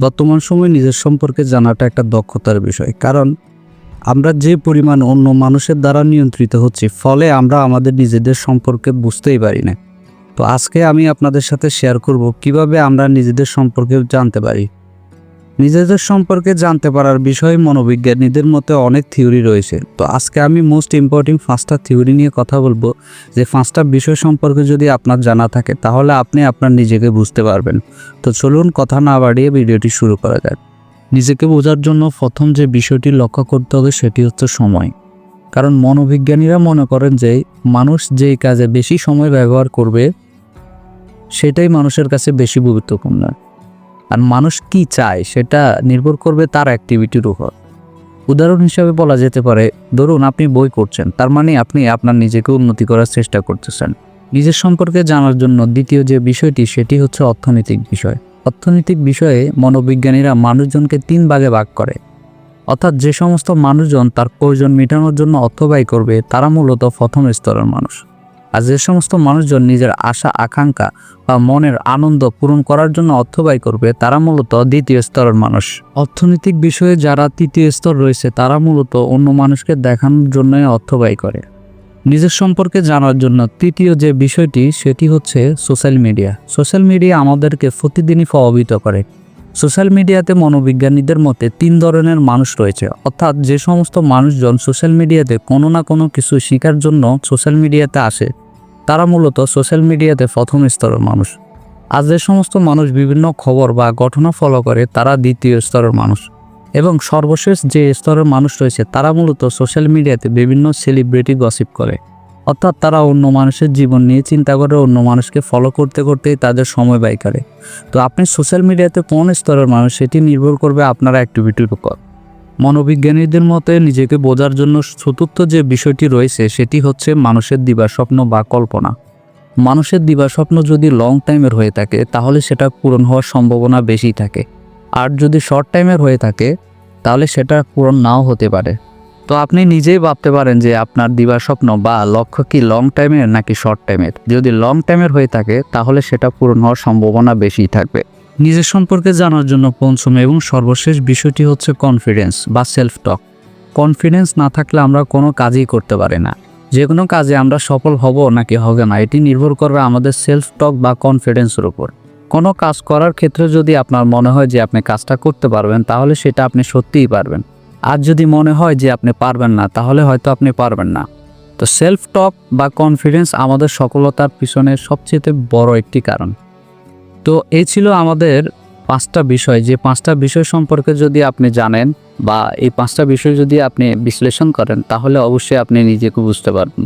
বর্তমান সময়ে নিজের সম্পর্কে জানাটা একটা দক্ষতার বিষয়। কারণ আমরা যে পরিমাণ অন্য মানুষের দ্বারা নিয়ন্ত্রিত হচ্ছি, ফলে আমরা আমাদের নিজেদের সম্পর্কে বুঝতেই পারি না। তো আজকে আমি আপনাদের সাথে শেয়ার করব কীভাবে আমরা নিজেদের সম্পর্কে জানতে পারি। নিজেদের সম্পর্কে জানতে পারার বিষয়ে মনোবিজ্ঞানীদের মতে অনেক থিওরি রয়েছে। তো আজকে আমি মোস্ট ইম্পর্টেন্ট পাঁচটা থিওরি নিয়ে কথা বলব। যে পাঁচটা বিষয় সম্পর্কে যদি আপনার জানা থাকে, তাহলে আপনি আপনার নিজেকে বুঝতে পারবেন। তো চলুন কথা না বাড়িয়ে ভিডিওটি শুরু করা যাক। নিজেকে বোঝার জন্য প্রথম যে বিষয়টি লক্ষ্য করতে হবে, সেটি হচ্ছে সময়। কারণ মনোবিজ্ঞানীরা মনে করেন যে মানুষ যেই কাজে বেশি সময় ব্যবহার করবে, সেটাই মানুষের কাছে বেশি গুরুত্বপূর্ণ। আর মানুষ কি চায় সেটা নির্ভর করবে তার অ্যাক্টিভিটির উপর। উদাহরণ হিসাবে বলা যেতে পারে, ধরুন আপনি বই করছেন, তার মানে আপনি আপনার নিজেকে উন্নতি করার চেষ্টা করতেছেন। নিজের সম্পর্কে জানার জন্য দ্বিতীয় যে বিষয়টি, সেটি হচ্ছে অর্থনৈতিক বিষয়। অর্থনৈতিক বিষয়ে মনোবিজ্ঞানীরা মানুষজনকে তিন ভাগে ভাগ করে। অর্থাৎ যে সমস্ত মানুষজন তার প্রয়োজন মেটানোর জন্য অর্থ ব্যয় করবে, তারা মূলত প্রথম স্তরের মানুষ। আর যে সমস্ত মানুষজন নিজের আশা, আকাঙ্ক্ষা বা মনের আনন্দ পূরণ করার জন্য অর্থ ব্যয় করবে, তারা মূলত দ্বিতীয় স্তরের মানুষ। অর্থনৈতিক বিষয়ে যারা তৃতীয় স্তর রয়েছে, তারা মূলত অন্য মানুষকে দেখানোর জন্য অর্থ ব্যয় করে। নিজের সম্পর্কে জানার জন্য তৃতীয় যে বিষয়টি, সেটি হচ্ছে সোশ্যাল মিডিয়া। সোশ্যাল মিডিয়া আমাদেরকে প্রতিদিনই প্রভাবিত করে। সোশ্যাল মিডিয়াতে মনোবিজ্ঞানীদের মতে তিন ধরনের মানুষ রয়েছে। অর্থাৎ যে সমস্ত মানুষজন সোশ্যাল মিডিয়াতে কোনো না কোনো কিছু শেখার জন্য সোশ্যাল মিডিয়াতে আসে তারা মূলত সোশ্যাল মিডিয়াতে প্রথম স্তরের মানুষ। আর যে সমস্ত মানুষ বিভিন্ন খবর বা ঘটনা ফলো করে, তারা দ্বিতীয় স্তরের মানুষ। এবং সর্বশেষ যে স্তরের মানুষ রয়েছে, তারা মূলত সোশ্যাল মিডিয়াতে বিভিন্ন সেলিব্রিটি গসিপ করে। অর্থাৎ তারা অন্য মানুষের জীবন নিয়ে চিন্তা করে, অন্য মানুষকে ফলো করতে করতেই তাদের সময় ব্যয় করে। তো আপনি সোশ্যাল মিডিয়াতে কোন স্তরের মানুষ, সেটি নির্ভর করবে আপনার অ্যাক্টিভিটির উপর। মনোবিজ্ঞানীদের মতে নিজেকে বোঝার জন্য চতুর্থ যে বিষয়টি রয়েছে, সেটি হচ্ছে মানুষের দিবাস্বপ্ন বা কল্পনা। মানুষের দিবাস্বপ্ন যদি লং টাইমের হয়ে থাকে, তাহলে সেটা পূরণ হওয়ার সম্ভাবনা বেশি থাকে। আর যদি শর্ট টাইমের হয়ে থাকে, তাহলে সেটা পূরণ নাও হতে পারে। তো আপনি নিজেই ভাবতে পারেন যে আপনার দিবাস্বপ্ন বা লক্ষ্য কি লং টাইমের নাকি শর্ট টাইমের যদি লং টাইমের হয়ে থাকে, তাহলে সেটা পূরণ হওয়ার সম্ভাবনা বেশি থাকবে। নিজের সম্পর্কে জানার জন্য পঞ্চম এবং সর্বশেষ বিষয়টি হচ্ছে কনফিডেন্স বা সেলফ টক কনফিডেন্স না থাকলে আমরা কোনো কাজই করতে পারি না। যে কোনো কাজে আমরা সফল হব নাকি হবে না, এটি নির্ভর করবে আমাদের সেলফ টক বা কনফিডেন্সের উপর। কোনো কাজ করার ক্ষেত্রে যদি আপনার মনে হয় যে আপনি কাজটা করতে পারবেন, তাহলে সেটা আপনি সত্যিই পারবেন। আর যদি মনে হয় যে আপনি পারবেন না, তাহলে হয়তো আপনি পারবেন না। তো সেলফ টক বা কনফিডেন্স আমাদের সফলতার পিছনে সবচেয়ে বড় একটি কারণ। তো এই ছিল আমাদের পাঁচটা বিষয়। যে পাঁচটা বিষয় সম্পর্কে যদি আপনি জানেন বা এই পাঁচটা বিষয় যদি আপনি বিশ্লেষণ করেন, তাহলে অবশ্যই আপনি নিজেকে বুঝতে পারবেন।